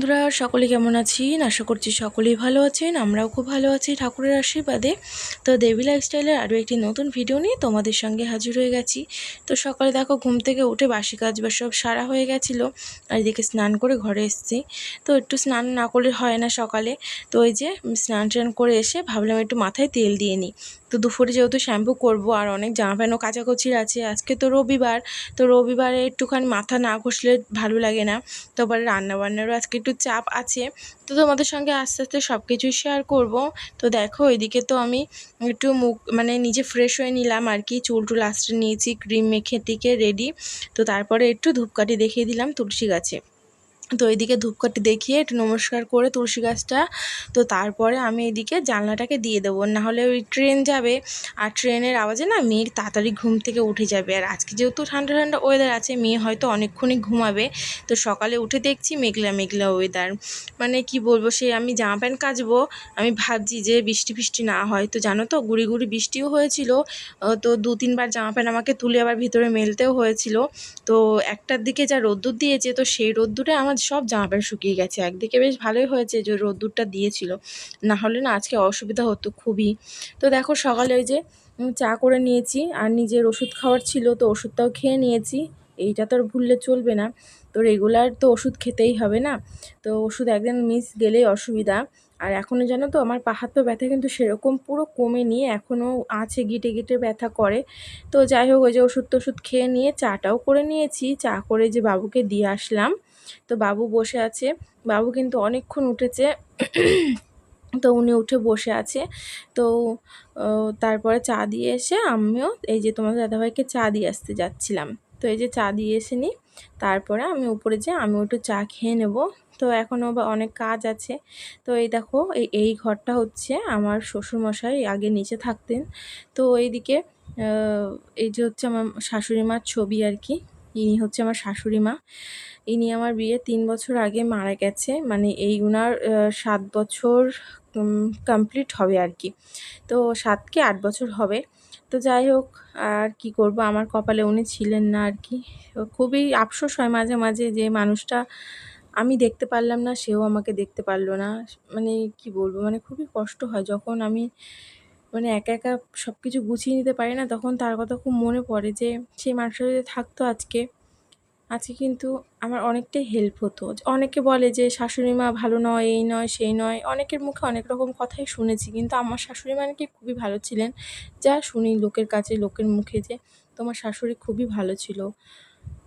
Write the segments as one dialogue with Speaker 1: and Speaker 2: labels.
Speaker 1: বন্ধুরা, সকলে কেমন আছেন? আশা করছি সকলেই ভালো আছেন, আমরাও খুব ভালো আছি ঠাকুরের আশীর্বাদে। তো দেবী লাইফস্টাইলের আরও একটি নতুন ভিডিও নিয়ে তোমাদের সঙ্গে হাজির হয়ে গেছি। তো সকালে দেখো, ঘুম থেকে উঠে বাসি কাজ বা সব সারা হয়ে গেছিল, আর এদিকে স্নান করে ঘরে এসেছি। তো একটু স্নান না করলে হয় না সকালে। তো ওই যে স্নান টান করে এসে ভাবলাম একটু মাথায় তেল দিয়ে নিই। তো দুপুরে যেহেতু শ্যাম্পু করব আর অনেক জামা প্যান্টও কাচাকুচির আছে, আজকে তো রবিবার, তো রবিবারে একটুখানি মাথা না ঘষলে ভালো লাগে না। তো আবার রান্নাবান্নারও আজকে একটু চাপ আছে, তো তোমাদের সঙ্গে আস্তে আস্তে সব কিছুই শেয়ার করব। তো দেখো এদিকে তো আমি একটু মুখ মানে নিজে ফ্রেশ হয়ে নিলাম আর কি, চুল টুল আস্তে নিয়েছি ক্রিম মেখে টিকে রেডি তো তারপরে একটু ধূপকাঠি দেখিয়ে দিলাম, তুলসী গাছে। তো এইদিকে ধূপকাঠি দেখিয়ে একটু নমস্কার করে তুলসী গাছটা, তো তারপরে আমি এদিকে জানলাটাকে দিয়ে দেবো। নাহলে ওই ট্রেন যাবে, আর ট্রেনের আওয়াজে না মেয়ের তাড়াতাড়ি ঘুম থেকে উঠে যাবে। আর আজকে যেহেতু ঠান্ডা ঠান্ডা ওয়েদার আছে, মেয়ে হয়তো অনেকক্ষণই ঘুমাবে। তো সকালে উঠে দেখছি মেঘলা মেঘলা ওয়েদার মানে কি বলব, সে আমি জামা প্যান্ট কাচবো, আমি ভাবছি যে বৃষ্টি ফিষ্টি না হয়। তো জানো তো, গুড়ি গুড়ি বৃষ্টিও হয়েছিল। তো দু তিনবার জামা প্যান্ট আমাকে তুলে আবার ভিতরে মেলতেও হয়েছিল। তো একটার দিকে যা রোদ্দুর দিয়েছে, তো সেই রোদ্দুরে আমার সব জামা প্যান্ট শুকিয়ে গেছে। একদিকে বেশ ভালোই হয়েছে যে রোদ্দুরটা দিয়েছিল না হলে না আজকে অসুবিধা হতো খুবই। তো দেখো সকালে ওই যে চা করে নিয়েছি আর নিজের ওষুধ খাওয়ার ছিল, তো ওষুধটাও খেয়ে নিয়েছি। এইটা তো আর ভুললে চলবে না। তো রেগুলার তো ওষুধ খেতেই হবে না। তো ওষুধ একদিন মিস গেলেই অসুবিধা। আর এখনও জানো তো আমার পাহাড় তো ব্যথা কিন্তু সেরকম পুরো কমে নিয়ে এখনও আছে গিটে গিটে ব্যথা করে। তো যাই হোক, ওই যে ওষুধ টষুধ খেয়ে নিয়ে চাটাও করে নিয়েছি। চা করে যে বাবুকে দিয়ে আসলাম। তো বাবু বসে আছে। বাবু কিন্তু অনেকক্ষণ উঠেছে। তো উনি উঠে বসে আছে। তো তারপরে চা দিয়ে এসে আমিও এই যে তোমাদের দাদাভাইকে চা দিয়ে আসতে যাচ্ছিলাম। তো এই যে চা দিয়ে এসে নিই। তারপরে আমি উপরে যে আমি একটু চা খেয়ে নেব। তো এখনও বা অনেক কাজ আছে। তো এই দেখো, এই এই ঘরটা হচ্ছে আমার শ্বশুরমশাই আগে নিচে থাকতেন। তো এইদিকে এই যে হচ্ছে আমার শাশুড়ি মার ছবি আর কি, ইনি হচ্ছে আমার শাশুড়ি মা ইনি আমার বিয়ে তিন বছর আগে মারা গেছে মানে এই উনার সাত বছর কমপ্লিট হবে আর কি। তো সাত কি আট বছর হবে। তো যাই হোক, আর কি করব, আমার কপালে উনি ছিলেন না আর কি। খুবই আফসোস হয় মাঝে মাঝে যে মানুষটা আমি দেখতে পারলাম না, সেও আমাকে দেখতে পারল না। মানে কি বলব মানে খুবই কষ্ট হয়। যখন আমি মানে একা একা সব কিছু গুছিয়ে নিতে পারি না, তখন তার কথা খুব মনে পড়ে যে সেই মানুষটা যদি থাকতো আজকে আজকে কিন্তু আমার অনেকটাই হেল্প হতো। অনেকে বলে যে, শাশুড়ি মা ভালো নয়, এই নয়, সেই নয়। অনেকের মুখে অনেক রকম কথাই শুনেছি, কিন্তু আমার শাশুড়ি মা নাকি খুবই ভালো ছিলেন। যা শুনি লোকের কাছে, লোকের মুখে যে, তোমার শাশুড়ি খুবই ভালো ছিল।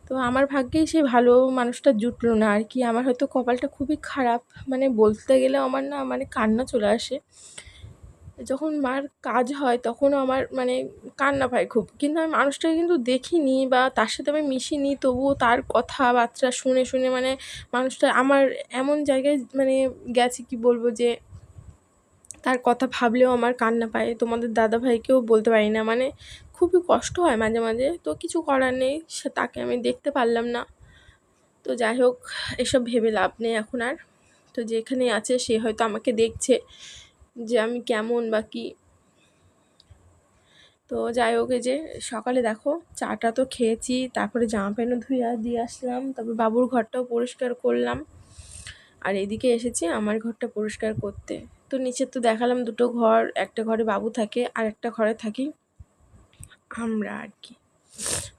Speaker 1: তো আমার ভাগ্যেই সে ভালো মানুষটা জুটলো না আর কি। আমার হয়তো কপালটা খুবই খারাপ মানে বলতে গেলে আমার না মানে কান্না চলে আসে। যখন মার কাজ হয় তখনও আমার মানে কান্না পায় খুব। কিন্তু আমি মানুষটাকে কিন্তু দেখিনি বা তার সাথে আমি মিশিনি, তবুও তার কথাবার্তা শুনে শুনে মানে মানুষটা আমার এমন জায়গায় মানে গেছে কি বলব যে তার কথা ভাবলেও আমার কান্না পায়। তোমাদের দাদা ভাইকেও বলতে পারি না। মানে খুবই কষ্ট হয় মাঝে মাঝে। তো কিছু করার নেই, সে তাকে আমি দেখতে পারলাম না। তো যাই হোক, এসব ভেবে লাভ নেই এখন আর। তো যেখানে আছে, সে হয়তো আমাকে দেখছে যে আমি কেমন বা কী। তো যাই হোক যে সকালে দেখো, চাটা তো খেয়েছি, তারপরে জামা প্যান্টও ধুয়ে দিয়ে আসলাম, তারপর বাবুর ঘরটাও পরিষ্কার করলাম। আর এদিকে এসেছি আমার ঘরটা পরিষ্কার করতে। তো নিচে তো দেখালাম দুটো ঘর, একটা ঘরে বাবু থাকে আর একটা ঘরে থাকি আমরা আর কি।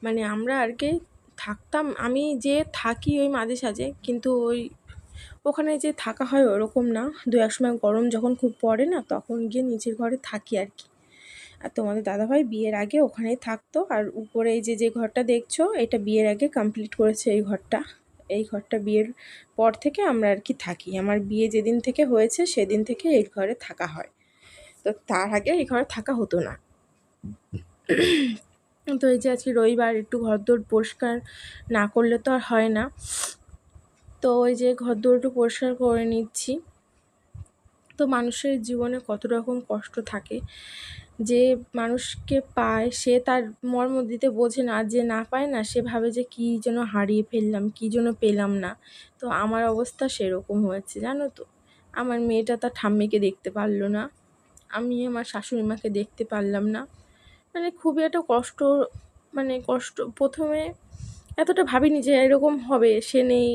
Speaker 1: মানে আমরা আর কি থাকতাম, আমি যে থাকি ওই মাঝে সাঝে, কিন্তু ওই ওখানে যে থাকা হয় ওরকম না। দু এক সময় গরম যখন খুব পড়ে না, তখন গিয়ে নিচের ঘরে থাকি আর কি। আর তোমাদের দাদাভাই বিয়ের আগে ওখানেই থাকতো, আর উপরে এই যে যে ঘরটা দেখছ, এটা বিয়ের আগে কমপ্লিট করেছে এই ঘরটা। এই ঘরটা বিয়ের পর থেকে আমরা আর কি থাকি। আমার বিয়ে যেদিন থেকে হয়েছে, সেদিন থেকে এই ঘরে থাকা হয়। তো তার আগে এই ঘরে থাকা হতো না। তো এই যে আজকে রবিবার, একটু ঘর দৌড় পরিষ্কার না করলে তো আর হয় না। তো ওই যে ঘর দৌড় একটু পরিষ্কার করে নিচ্ছি। তো মানুষের জীবনে কত রকম কষ্ট থাকে। যে মানুষকে পায়, সে তার মর্ম দিতে বোঝে না যে না পায় না, সে ভাবে যে কী যেন হারিয়ে ফেললাম, কী যেন পেলাম না। তো আমার অবস্থা সেরকম হয়েছে, জানো তো। আমার মেয়েটা তার ঠাম্মিকে দেখতে পারল না। আমি আমার শাশুড়ি মাকে দেখতে পারলাম না। মানে খুবই একটা কষ্ট মানে কষ্ট। প্রথমে এতটা ভাবিনি যে এরকম হবে, সে নেই।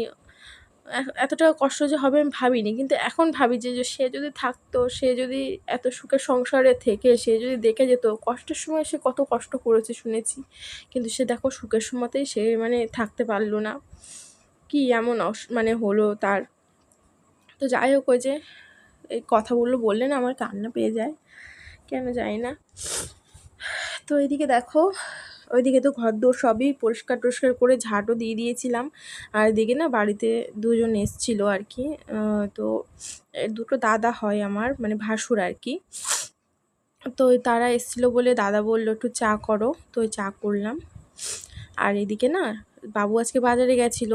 Speaker 1: এতটা কষ্ট যে হবে আমি ভাবিনি। কিন্তু এখন ভাবি যে সে যদি থাকতো, সে যদি এত সুখের সংসারে থেকে, সে যদি দেখে যেত কষ্টের সময় সে কত কষ্ট করেছে শুনেছি। কিন্তু সে দেখো সুখের সময়তেই সে মানে থাকতে পারল না। কি এমন অস মানে হলো তার। তো যাই হোক ওই যে এই কথাগুলো বললে না আমার কান্না পেয়ে যায়। কেন জানি না। তো এদিকে দেখো ওইদিকে তো ঘর দোর সবই পরিষ্কার টরিষ্কার করে ঝাঁটও দিয়ে দিয়েছিলাম। আর এদিকে না বাড়িতে দুজন এসছিলো আর কি। তো দুটো দাদা হয় আমার মানে ভাসুর আর কি। তো তারা এসছিলো বলে দাদা বলল, একটু চা করো। তো চা করলাম। আর এদিকে না বাবু আজকে বাজারে গেছিল,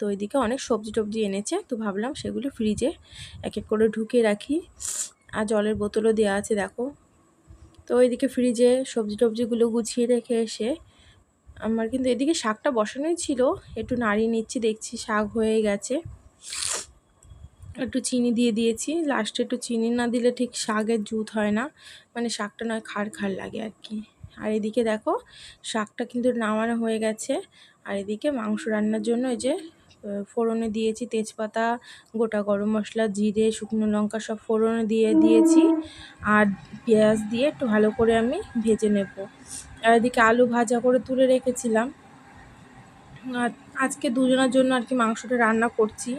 Speaker 1: তো ওইদিকে অনেক সবজি টবজি এনেছে। তো ভাবলাম সেগুলো ফ্রিজে এক এক করে ঢুকিয়ে রাখি। আর জলের বোতলও দেওয়া আছে, দেখো। তো ওইদিকে ফ্রিজে সবজি টবজিগুলো গুছিয়ে রেখে এসে আমার কিন্তু এদিকে শাকটা বসানোই ছিল। একটু নাড়িয়ে নিচ্ছি, দেখছি শাক হয়ে গেছে। একটু চিনি দিয়ে দিয়েছি। লাস্টে একটু চিনি না দিলে ঠিক শাকের জুত হয় না। মানে শাকটা নয়, খাড় খাড় লাগে আর কি। আর এদিকে দেখো, শাকটা কিন্তু নামানো হয়ে গেছে। আর এদিকে মাংস রান্নার জন্য এই যে ফোড়নে দিয়েছি তেজপাতা, গোটা গরম মশলা, জিরে, শুকনো লঙ্কা সব ফোড়নে দিয়ে দিয়েছি। আর পেঁয়াজ দিয়ে একটু ভালো করে আমি ভেজে নেব। আর এদিকে আলু ভাজা করে তুলে রেখেছিলাম। আজকে দুজনের জন্য আর কি মাংসটা রান্না করছি।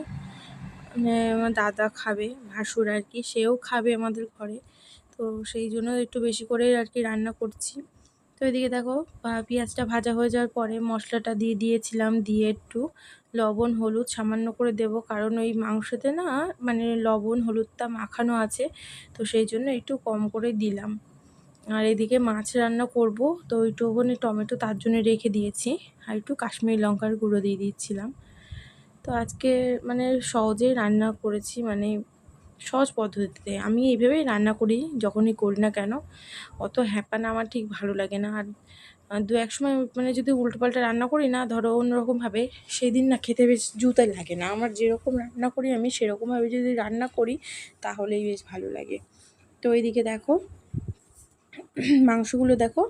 Speaker 1: মানে আমার দাদা খাবে, ভাসুর আর কি, সেও খাবে আমাদের ঘরে। তো সেই জন্য একটু বেশি করে আর কি রান্না করছি। তো এদিকে দেখো পেঁয়াজটা ভাজা হয়ে যাওয়ার পরে মশলাটা দিয়ে দিয়েছিলাম, দিয়ে একটু লবণ, হলুদ সামান্য করে দেব, কারণ ওই মাংসতে না মানে লবণ, হলুদটা মাখানো আছে, তো সেই জন্য একটু কম করে দিলাম। আর এদিকে মাছ রান্না করব, তো ওইটুকুনি টমেটো তার জন্য রেখে দিয়েছি, আর একটু কাশ্মীরি লঙ্কার গুঁড়ো দিয়ে দিচ্ছিলাম তো আজকে মানে সহজেই রান্না করেছি মানে সহজ পদ্ধতিতে। আমি এইভাবেই রান্না করি, যখনই করি না কেন। অত হ্যাপানা আমার ঠিক ভালো লাগে না। আর দু এক সময় মানে যদি উল্টোপাল্টা রান্না করি না, ধরো অন্যরকমভাবে সেই দিন না খেতে বেশ জুতাই লাগে না। আমার যেরকম রান্না করি, আমি সেরকমভাবে যদি রান্না করি, তাহলেই বেশ ভালো লাগে। তো এইদিকে দেখো মাংসগুলো দেখো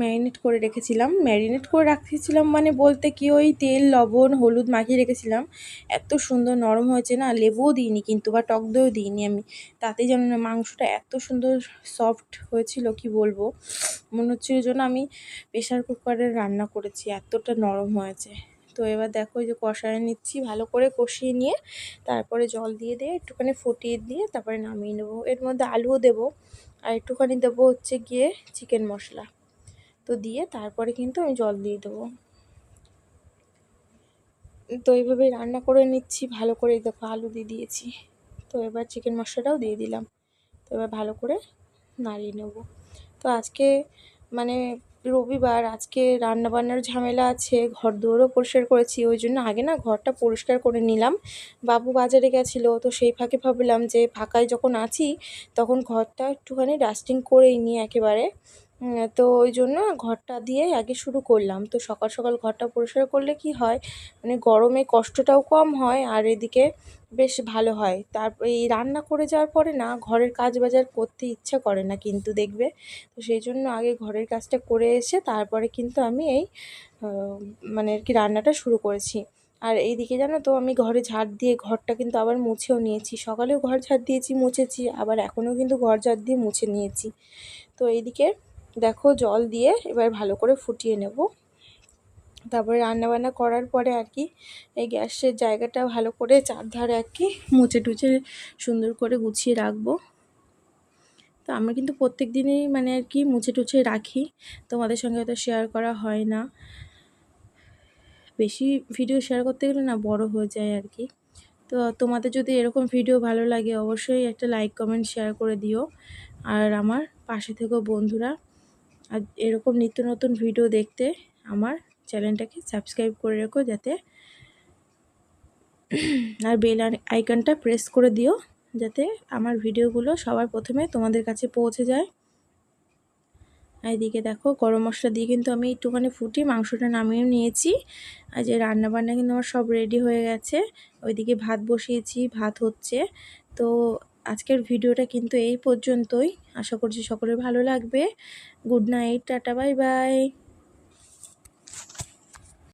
Speaker 1: ম্যারিনেট করে রেখেছিলাম। ম্যারিনেট করে রাখতেছিলাম মানে বলতে কি ওই তেল, লবণ, হলুদ মাখিয়ে রেখেছিলাম। এত সুন্দর নরম হয়েছে না? লেবুও দিইনি কিন্তু বা টক দইও দিইনি আমি। তাতেই যেন না মাংসটা এত সুন্দর সফট হয়েছিল কি বলব? মনে হচ্ছিল যেন আমি প্রেশার কুকারে রান্না করেছি, এতটা নরম হয়েছে। তো এবার দেখো যে কষায় নিচ্ছি, ভালো করে কষিয়ে নিয়ে তারপরে জল দিয়ে দিয়ে একটুখানি ফুটিয়ে দিয়ে তারপরে নামিয়ে নেব। এর মধ্যে আলুও দেবো। আর একটুখানি দেবো হচ্ছে গিয়ে চিকেন মশলা। তো দিয়ে তারপরে কিন্তু আমি জল দিয়ে দেবো। তো এইভাবে রান্না করে নিচ্ছি, ভালো করে দেখো আলু দিয়ে দিয়েছি। তো এবার চিকেন মশলাটাও দিয়ে দিলাম। তো এবার ভালো করে নাড়িয়ে নেব। তো আজকে মানে রবিবার আজকে রান্নাবান্নার ঝামেলা আছে ঘর দুয়ারও পরিষ্কার করেছি, ওই জন্য আগে না ঘরটা পরিষ্কার করে নিলাম। বাবু বাজারে গেছিল, তো সেই ফাঁকে ভাবলাম যে ফাঁকায় যখন আছি, তখন ঘরটা একটুখানি ডাস্টিং করেই নিই একেবারে। তো ওই জন্য ঘরটা দিয়ে আগে শুরু করলাম। তো সকাল সকাল ঘরটা পরিষ্কার করলে কি হয় মানে গরমে কষ্টটাও কম হয় আর এদিকে বেশ ভালো হয়। তারপর এই রান্না করে যাওয়ার পরে না ঘরের কাজ বাজার করতে ইচ্ছা করে না কিন্তু দেখবে। তো সেই জন্য আগে ঘরের কাজটা করে এসে তারপরে কিন্তু আমি এই মানে আর কি রান্নাটা শুরু করেছি। আর এইদিকে জানো তো আমি ঘরে ঝাড় দিয়ে ঘরটা কিন্তু আবার মুছেও নিয়েছি। সকালেও ঘর ঝাড় দিয়েছি, মুছেছি, আবার এখনও কিন্তু ঘর ঝাড় দিয়ে মুছে নিয়েছি। তো এইদিকে দেখো জল দিয়ে এবার ভালো করে ফুটিয়ে নেব। তারপরে রান্নাবান্না করার পরে আর কি এই গ্যাসের জায়গাটা ভালো করে চারধারে আর কি মুছে টুচে সুন্দর করে গুছিয়ে রাখব। তো আমরা কিন্তু প্রত্যেক দিনই মানে আর কি মুছে টুছে রাখি, তোমাদের সঙ্গে হয়তো শেয়ার করা হয় না। বেশি ভিডিও শেয়ার করতে গেলে না বড় হয়ে যায় আর কি। তো তোমাদের যদি এরকম ভিডিও ভালো লাগে অবশ্যই একটা লাইক কমেন্ট শেয়ার করে দিও। আর আমার পাশে থেকেও বন্ধুরা আর এরকম নিত্য নতুন ভিডিও দেখতে আমার চ্যানেলটাকে সাবস্ক্রাইব করে রেখো যাতে আর বেল আইকনটা প্রেস করে দিও যাতে আমার ভিডিওগুলো সবার প্রথমে তোমাদের কাছে পৌঁছে যায়। এদিকে দেখো, গরম মশলা দিয়ে কিন্তু আমি একটুখানি ফুটি মাংসটা নামিয়ে নিয়েছি। আর যে রান্না বান্না কিন্তু আমার সব রেডি হয়ে গেছে। ওইদিকে ভাত বসিয়েছি, ভাত হচ্ছে। তো আজকের ভিডিওটা কিন্তু এই পর্যন্তই। আশা করছি সকলের ভালো লাগবে। Good night, tata, bye bye.